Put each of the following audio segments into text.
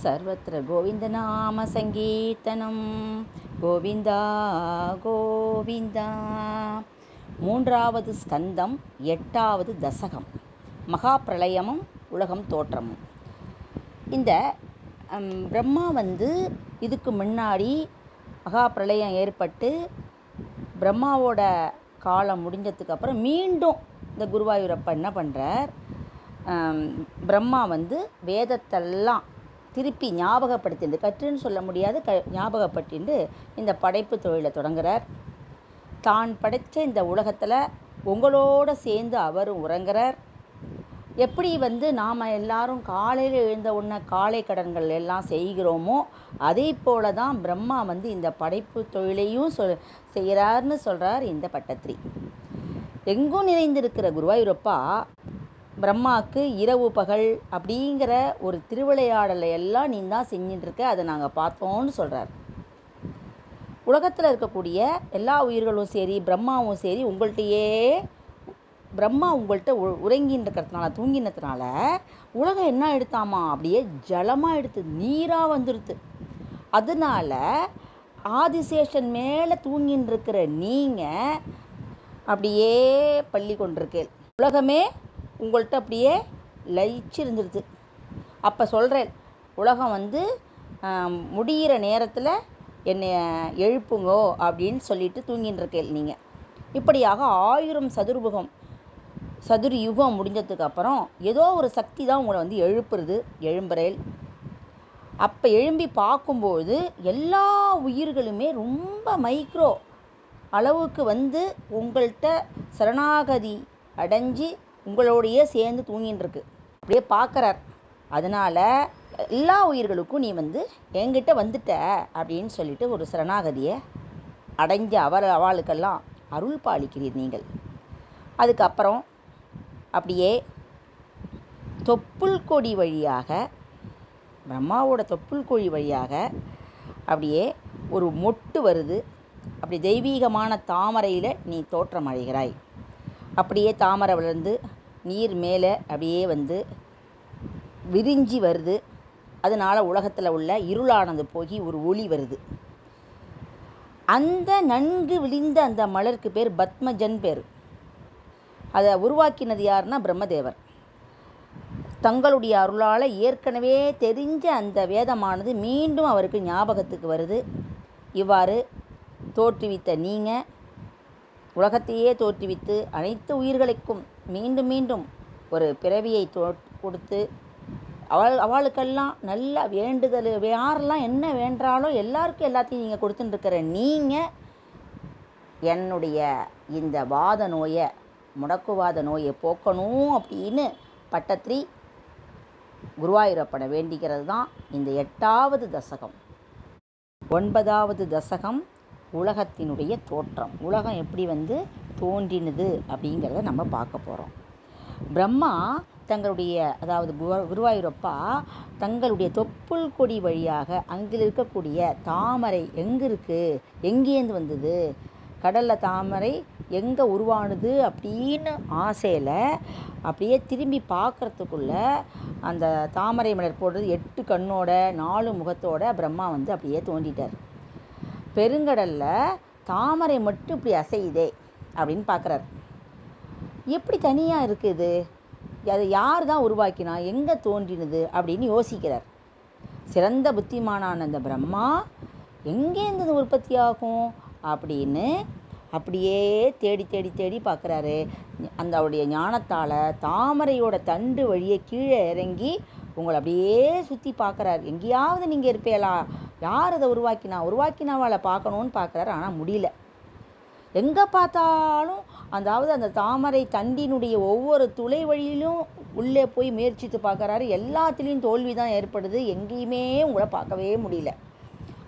सर्वत्र கோவிந்தநாமசங்கீர்த்தனம் கோவிந்தா கோவிந்தா மூன்றாவது ஸ்கந்தம் எட்டாவது தசகம் மகா பிரளயமும் உலகம் தோற்றமும் இந்த ஹம், பிரம்மா வந்து இதுக்கு முன்னாடி மகா பிரளயம் ஏற்பட்டு பிரம்மாவோட காலம் முடிஞ்சதுக்கு அப்புறம் மீண்டும் இந்த குருவாயூரப்பா என்ன பண்ணுறார் பிரம்மா வந்து வேதத்தெல்லாம் திருப்பி ஞாபகப்படுத்திண்டு கற்றுன்னு சொல்ல முடியாது க ஞாபகப்படுத்திண்டு இந்த படைப்பு தொழிலை தொடங்குறார். தான் படைச்ச இந்த உலகத்தில் உங்களோட சேர்ந்து அவரும் உறங்குறார். எப்படி வந்து நாம் எல்லாரும் காலையில் எழுந்த உடனே காலை கடன்கள் எல்லாம் செய்கிறோமோ அதே போல தான் பிரம்மா வந்து இந்த படைப்பு தொழிலையும் சொல் செய்கிறார்னு சொல்கிறார் இந்த பட்டத்திரி. எங்கும் நிறைந்திருக்கிற குருவாயூரப்பா பிரம்மாவுக்கு இரவு பகல் அப்படிங்கிற ஒரு திருவிளையாடலை எல்லாம் நீ தான் செஞ்சுட்டு இருக்க அதை நாங்கள் பார்த்தோம்னு சொல்கிறார் உலகத்தில் இருக்கக்கூடிய எல்லா உயிர்களும் சரி பிரம்மாவும் சரி உங்கள்கிட்டயே பிரம்மா உங்கள்கிட்ட உ உறங்கின்னு இருக்கிறதுனால தூங்கினதுனால உலகம் என்ன எடுத்தாமா? அப்படியே ஜலமாக எடுத்து நீராக வந்துடுது அதனால ஆதிசேஷன் மேலே தூங்கின்னு இருக்கிற நீங்கள் அப்படியே பள்ளி கொண்டிருக்கேன் உலகமே உங்கள்கிட்ட அப்படியே லயிச்சு இருந்துடுது அப்போ சொல்கிறேன் உலகம் வந்து முடிகிற முடியிற நேரத்தில் என்னை எழுப்புங்கோ அப்படின்னு சொல்லிட்டு தூங்கின்னு நீங்கள் இப்படியாக ஆயிரம் சதுர்புகம் சதுர் யுகம் முடிஞ்சதுக்கப்புறம் ஏதோ ஒரு சக்தி தான் உங்களை வந்து எழுப்புறது எழும்புறேல் அப்போ எழும்பி பார்க்கும்போது எல்லா உயிர்களுமே ரொம்ப மைக்ரோ அளவுக்கு வந்து உங்கள்கிட்ட சரணாகதி அடைஞ்சு உங்களோடையே சேர்ந்து தூங்கின்னு இருக்கு அப்படியே பார்க்குறார். அதனால் எல்லா உயிர்களுக்கும் நீ வந்து என்கிட்ட வந்துட்ட அப்படின்னு சொல்லிட்டு ஒரு சரணாகதியை அடைஞ்ச அவர் அவளுக்கெல்லாம் அருள் பாலிக்கிறீர் நீங்கள். அதுக்கப்புறம் அப்படியே தொப்புள் கொடி வழியாக பிரம்மாவோட தொப்புள் கொடி வழியாக அப்படியே ஒரு மொட்டு வருது. அப்படி தெய்வீகமான தாமரையில் நீ தோற்றம் அடைகிறாய் அப்படியே தாமரை வளர்ந்து நீர் மேலே அப்படியே வந்து விரிஞ்சி வருது. அதனால உலகத்தில் உள்ள இருளானது போய் ஒரு ஒளி வருது. அந்த நன்கு விழிந்த அந்த மலருக்கு பேர் பத்மஜன் பேர். அதை உருவாக்கினது யாருன்னா பிரம்மதேவர். தங்களுடைய அருளால் ஏற்கனவே தெரிஞ்ச அந்த வேதமானது மீண்டும் அவருக்கு ஞாபகத்துக்கு வருது. இவ்வாறு தோற்றுவித்த நீங்கள் உலகத்தையே தோற்றுவித்து அனைத்து உயிர்களுக்கும் மீண்டும் மீண்டும் ஒரு பிறவியை தோ கொடுத்து அவள் அவளுக்கெல்லாம் நல்ல வேண்டுதல் யாரெல்லாம் என்ன வேண்டாலும் எல்லாருக்கும் எல்லாத்தையும் நீங்கள் கொடுத்துட்டுருக்கிற நீங்கள் என்னுடைய இந்த வாத நோயை முடக்குவாத நோயை போக்கணும் அப்படின்னு பட்டத்திரி குருவாயூரப்பனை வேண்டிக்கிறது தான் இந்த எட்டாவது தசகம். ஒன்பதாவது தசகம் உலகத்தினுடைய தோற்றம். உலகம் எப்படி வந்து தோன்றினது அப்படிங்கிறத நம்ம பார்க்க போகிறோம் பிரம்மா தங்களுடைய அதாவது குரு- குருவாயூரப்பா தங்களுடைய தொப்புள் கொடி வழியாக அங்கில் இருக்கக்கூடிய தாமரை எங்கே இருக்குது எங்கேருந்து வந்தது? கடலில் தாமரை எங்கே உருவானது அப்படின்னு ஆசையில் அப்படியே திரும்பி பார்க்குறதுக்குள்ள அந்த தாமரை மலர் போடுறது எட்டு கண்ணோட நாலு முகத்தோட பிரம்மா வந்து அப்படியே தோண்டிட்டார் பெருங்கடலில் தாமரை மட்டும் இப்படி அசையுதே அப்படின்னு பார்க்குறாரு. எப்படி தனியாக இருக்குது அதை யார் தான் உருவாக்கினா எங்கே தோன்றினது அப்படின்னு யோசிக்கிறார். சிறந்த புத்திமானான அந்த பிரம்மா எங்கேருந்து இது உற்பத்தி ஆகும் அப்படின்னு அப்படியே தேடி தேடி தேடி பார்க்குறாரு. அந்த அவருடைய ஞானத்தால் தாமரையோட தண்டு வழியை கீழே இறங்கி உங்களை அப்படியே சுற்றி பார்க்குறாரு. எங்கேயாவது நீங்கள் இருப்பீங்களா? யார் அதை உருவாக்கினா? உருவாக்கினவளை பார்க்கணுன்னு பார்க்குறாரு ஆனால் முடியல. எங்கே பார்த்தாலும் அதாவது அந்த தாமரை தண்டினுடைய ஒவ்வொரு துளை வழியிலும் உள்ளே போய் முயற்சித்து பார்க்குறாரு. எல்லாத்துலேயும் தோல்வி தான் ஏற்படுது. எங்கேயுமே உங்களை பார்க்கவே முடியல.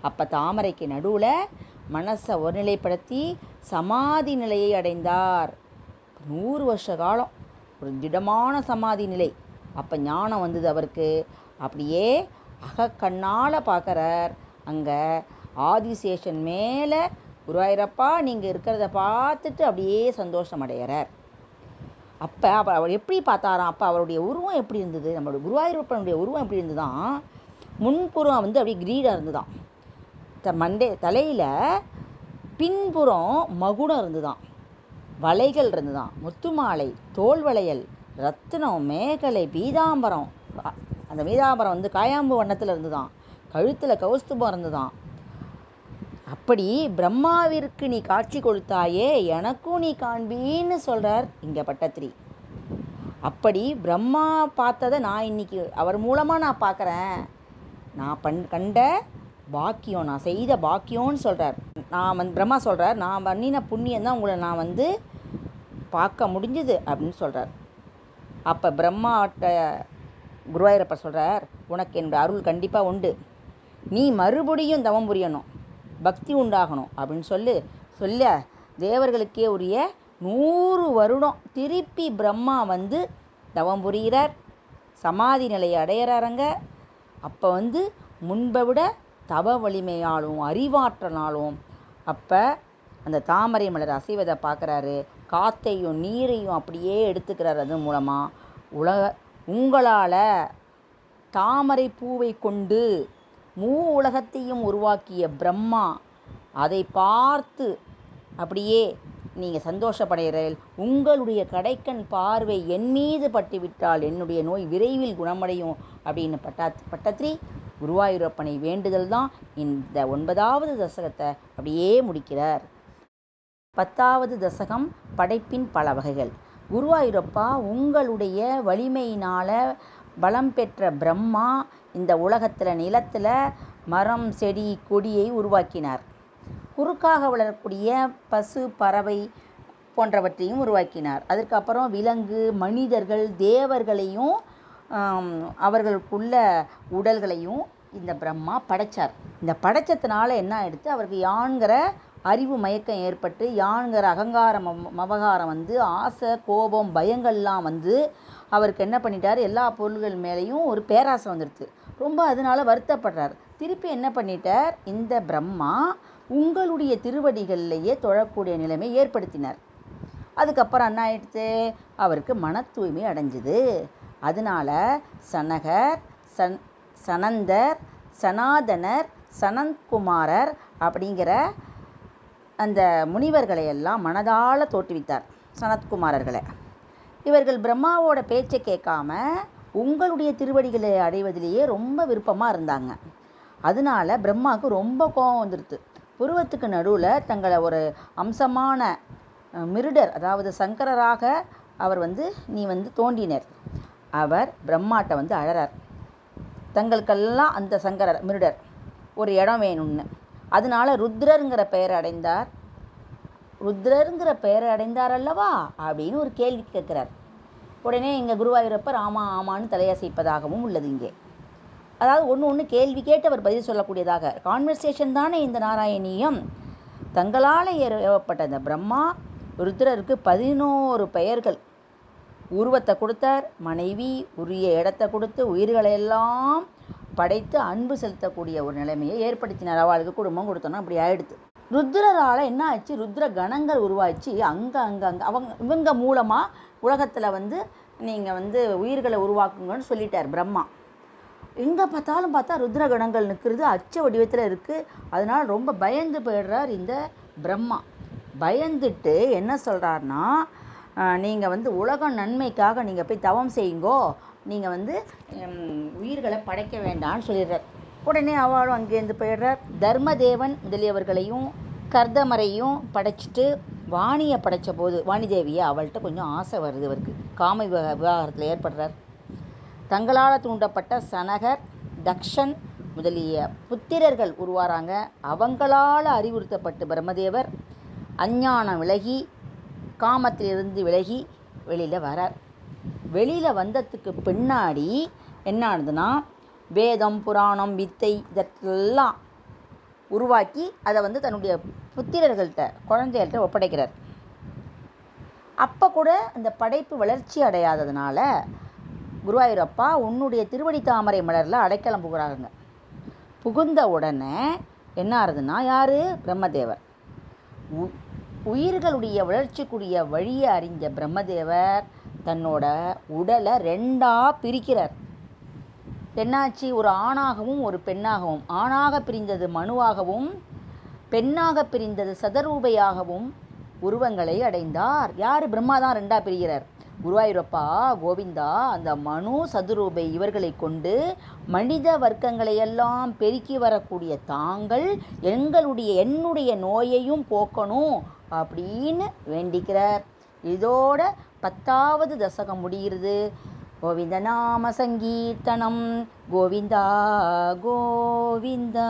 அப்போ தாமரைக்கு நடுவில் மனசை ஒருநிலைப்படுத்தி சமாதி நிலையை அடைந்தார். நூறு வருஷ காலம். ஒரு திடமான சமாதி நிலை. அப்போ ஞானம் வந்தது அவருக்கு. அப்படியே அகக்கண்ணால் பார்க்குறார். அங்கே ஆதிசேஷன் மேலே குருவாயிரப்பா நீங்கள் இருக்கிறத பார்த்துட்டு அப்படியே சந்தோஷம் அடைகிறார். அப்போ அவர் அவர் எப்படி பார்த்தாராம்? அப்போ அவருடைய உருவம் எப்படி இருந்தது? நம்மளுடைய குருவாயூரப்பனுடைய உருவம் எப்படி இருந்ததுதான் முன்புறம் வந்து அப்படியே கிரீடாக இருந்துதான் த மண்டே தலையில் பின்புறம் மகுடம் இருந்துதான் வலைகள் இருந்துதான் முத்துமாலை தோல் வளையல் ரத்தினம் மேகலை பீதாம்பரம் அந்த பீதாம்பரம் வந்து காயாம்பு வண்ணத்தில் இருந்துதான். கழுத்தில் கௌஸ்துபம் இருந்துதான். அப்படி பிரம்மாவிற்கு நீ காட்சி கொடுத்தாயே எனக்கும் நீ காண்பின்னு சொல்கிறார் இங்கே பட்டத்திரி அப்படி பிரம்மா பார்த்ததை நான் இன்னைக்கு அவர் மூலமாக நான் பார்க்குறேன். நான் பண் கண்ட பாக்கியம் நான் செய்த பாக்கியம்னு சொல்கிறார் நான் வந்து பிரம்மா சொல்கிறார் நான் பண்ணின புண்ணியம் தான் உங்களை நான் வந்து பார்க்க முடிஞ்சுது அப்படின்னு சொல்கிறார் அப்போ பிரம்மாட்ட குருவாயூரப்பர் சொல்கிறார் உனக்கு என்னுடைய அருள் கண்டிப்பாக உண்டு. நீ மறுபடியும் தவம் புரியணும். பக்தி உண்டாகணும். அப்படின்னு சொல்லி. சொல்ல தேவர்களுக்கே உரிய நூறு வருடம் திருப்பி பிரம்மா வந்து தவம் புரிகிறார். சமாதி நிலையை அடையிறாருங்க. அப்போ வந்து முன்பை விட தவ வலிமையாலும் அறிவாற்றனாலும் அப்போ அந்த தாமரை மலர் அசைவதை பார்க்குறாரு. காத்தையும் நீரையும் அப்படியே எடுத்துக்கிறார் அது மூலமாக உலக உங்களால் தாமரை பூவை கொண்டு மூ உலகத்தையும் உருவாக்கிய பிரம்மா அதை பார்த்து அப்படியே நீங்கள் சந்தோஷப்படைகிறீர்கள். உங்களுடைய கடைக்கண் பார்வை என் மீது பட்டுவிட்டால் என்னுடைய நோய் விரைவில் குணமடையும் அப்படின்னு பட்டாத் பட்டத்திரி குருவாயூரப்பனை வேண்டுதல் தான் இந்த ஒன்பதாவது தசகத்தை அப்படியே முடிக்கிறார். பத்தாவது தசகம் படைப்பின் பல வகைகள். குருவாயூரப்பா உங்களுடைய வலிமையினால் பலம் பெற்ற பிரம்மா இந்த உலகத்தில் நிலத்தில் மரம் செடி கொடியை உருவாக்கினார். குறுக்காக வளரக்கூடிய பசு பறவை போன்றவற்றையும் உருவாக்கினார். அதற்கப்புறம் விலங்கு மனிதர்கள் தேவர்களையும் அவர்களுக்குள்ள உடல்களையும் இந்த பிரம்மா படைச்சார். இந்த படைச்சதுனால என்ன ஆயிடுத்து அவருக்கு யான்கிற அறிவு மயக்கம் ஏற்பட்டு யான்கிற அகங்காரம் மம- மமகாரம் வந்து ஆசை கோபம் பயங்கள்லாம் வந்து அவருக்கு என்ன பண்ணிட்டார்? எல்லா பொருள்கள் மேலேயும் ஒரு பேராசை வந்துடுது ரொம்ப அதனால வருத்தப்படுறார். திருப்பி என்ன பண்ணிட்டார்? இந்த பிரம்மா உங்களுடைய திருவடிகள்லேயே தொழக்கூடிய நிலைமை ஏற்படுத்தினார். அதுக்கப்புறம் என்ன ஆயிடுச்சு? அவருக்கு மன தூய்மை அடைஞ்சுது. அதனால சனகர் சன் சனந்தர் சனாதனர் சனந்த்குமாரர் அப்படிங்கிற அந்த முனிவர்களை எல்லாம் மனதால தோற்றுவித்தார் சனத்குமாரர்களை. இவர்கள் பிரம்மாவோட பேச்சை கேட்காம உங்களுடைய திருவடிகளை அடைவதிலேயே ரொம்ப விருப்பமாக இருந்தாங்க. அதனால பிரம்மாவுக்கு ரொம்ப கோபம் வந்துடுது புருவத்துக்கு நடுவில் தங்களை ஒரு அம்சமான மிருடர் அதாவது சங்கரராக அவர் வந்து நீ வந்து தோண்டினர் அவர் பிரம்மாட்ட வந்து அழறார். தங்களுக்கெல்லாம் அந்த சங்கரர் மிருடர் ஒரு இடம் வேணும்னு. அதனால ருத்ரருங்கிற பெயரை அடைந்தார். ருத்ரருங்கிற பெயரை அடைந்தார் அல்லவா? அப்படின்னு ஒரு கேள்வி கேட்கிறார். உடனே எங்கள் குருவாயூரப்பர் ஆமா ஆமான்னு தலையசைப்பதாகவும் உள்ளது இங்கே. அதாவது ஒன்று ஒன்று கேள்வி கேட்டு அவர் பதில் சொல்லக்கூடியதாக. கான்வர்சேஷன் தானே இந்த நாராயணியம்? தங்களால் ஏவப்பட்ட இந்த பிரம்மா ருத்ரருக்கு பதினோரு பெயர்கள். உருவத்தை கொடுத்தார் மனைவி உரிய இடத்தை கொடுத்து உயிர்களை எல்லாம் படைத்து அன்பு செலுத்தக்கூடிய ஒரு நிலைமையை ஏற்படுத்தினார். அவளுக்கு குடும்பம் கொடுத்தோன்னா அப்படி ஆயிடுது ருத்ரரால் என்ன ஆச்சு ருத்ர கணங்கள் உருவாச்சு அங்க அங்க அங்க. அவங்க இவங்க மூலமா உலகத்துல வந்து நீங்க வந்து உயிர்களை உருவாக்குங்கன்னு சொல்லிட்டார் பிரம்மா. எங்க பார்த்தாலும் பார்த்தா ருத்ர கணங்கள் நிற்கிறது அச்ச வடிவத்துல இருக்கு. அதனால ரொம்ப பயந்து போயிடுறார் இந்த பிரம்மா. பயந்துட்டு என்ன சொல்றாருன்னா நீங்கள் வந்து உலக நன்மைக்காக நீங்கள் போய் தவம் செய்யுங்கோ. நீங்கள் வந்து உயிர்களை படைக்க வேண்டாம்னு சொல்லிடுறார். உடனே அவளும் அங்கேருந்து போயிடுறார். தர்மதேவன் முதலியவர்களையும் கர்தமரையும் படைச்சிட்டு வாணியை படைச்ச போது வாணிதேவியை அவள்கிட்ட கொஞ்சம் ஆசை வருது இவருக்கு. காம விவா விவாகரத்தில் ஏற்படுறார். தங்களால் தூண்டப்பட்ட சனகர் தக்ஷன் முதலிய புத்திரர்கள் உருவாராங்க அவங்களால அறிவுறுத்தப்பட்டு பிரம்மதேவர் அஞ்ஞானம் விலகி காமத்திலிருந்து விலகி வெளியில் வரார். வெளியில் வந்ததுக்கு பின்னாடி என்ன ஆகுதுன்னா வேதம் புராணம் வித்தை இதெல்லாம் உருவாக்கி அதை வந்து தன்னுடைய புத்திரர்கள்ட்ட குழந்தைகள்கிட்ட ஒப்படைக்கிறார். அப்போ கூட அந்த படைப்பு வளர்ச்சி அடையாததுனால குருவாயூரப்பா உன்னுடைய திருவடி தாமரை மலரில் அடைக்கலம் புகுறாங்க புகுந்த உடனே என்ன ஆகுதுன்னா யார்? பிரம்மதேவர். உ- உயிர்களுடைய வளர்ச்சிக்குரிய வழியை அறிஞ்ச பிரம்மதேவர் தன்னோட உடலை ரெண்டாக பிரிக்கிறார். என்னாச்சு ஒரு ஆணாகவும் ஒரு பெண்ணாகவும். ஆணாக பிரிந்தது மனுவாகவும் பெண்ணாக பிரிந்தது சதரூபையாகவும் உருவங்களை அடைந்தார். யார்? பிரம்மா தான் ரெண்டாக பிரிகிறார். குருவாயூரப்பா கோவிந்தா அந்த மனு சதுரூபை இவர்களை கொண்டு மனித வர்க்கங்களை எல்லாம் பெருக்கி வரக்கூடிய தாங்கள் எங்களுடைய என்னுடைய நோயையும் போக்கணும். அப்படின்னு வேண்டிக்கிறார். இதோட பத்தாவது தசகம் முடிகிறது. கோவிந்த நாம சங்கீர்த்தனம். கோவிந்தா கோவிந்தா.